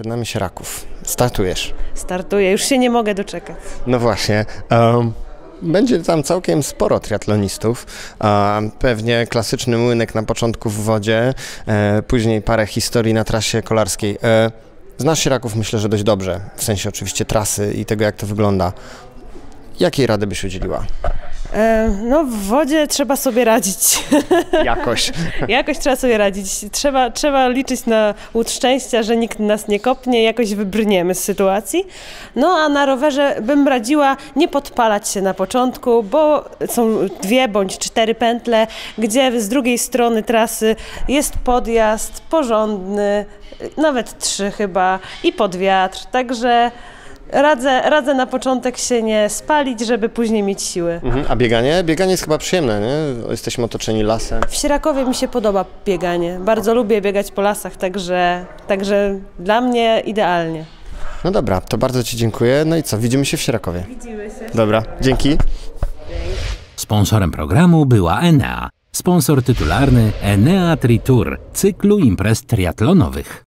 Przed nami Sieraków. Startujesz. Startuję, już się nie mogę doczekać. No właśnie. em, będzie tam całkiem sporo triatlonistów. Pewnie klasyczny młynek na początku w wodzie, e, później parę historii na trasie kolarskiej. E, znasz Sieraków myślę, że dość dobrze, w sensie oczywiście trasy i tego jak to wygląda. Jakiej rady byś udzieliła? E, no w wodzie trzeba sobie radzić. Jakoś. jakoś trzeba sobie radzić. Trzeba, trzeba liczyć na łód szczęścia, że nikt nas nie kopnie, jakoś wybrniemy z sytuacji. No a na rowerze bym radziła nie podpalać się na początku, bo są dwie bądź cztery pętle, gdzie z drugiej strony trasy jest podjazd porządny, nawet trzy chyba i pod wiatr, także radzę, radzę na początek się nie spalić, żeby później mieć siły. Mhm. A bieganie? Bieganie jest chyba przyjemne, nie? Jesteśmy otoczeni lasem. W Sierakowie mi się podoba bieganie. Bardzo lubię biegać po lasach, także, także dla mnie idealnie. No dobra, to bardzo Ci dziękuję. No i co, widzimy się w Sierakowie. Widzimy się. Dobra, dzięki. Sponsorem programu była Enea, sponsor tytularny Enea Tri Tour, cyklu imprez triatlonowych.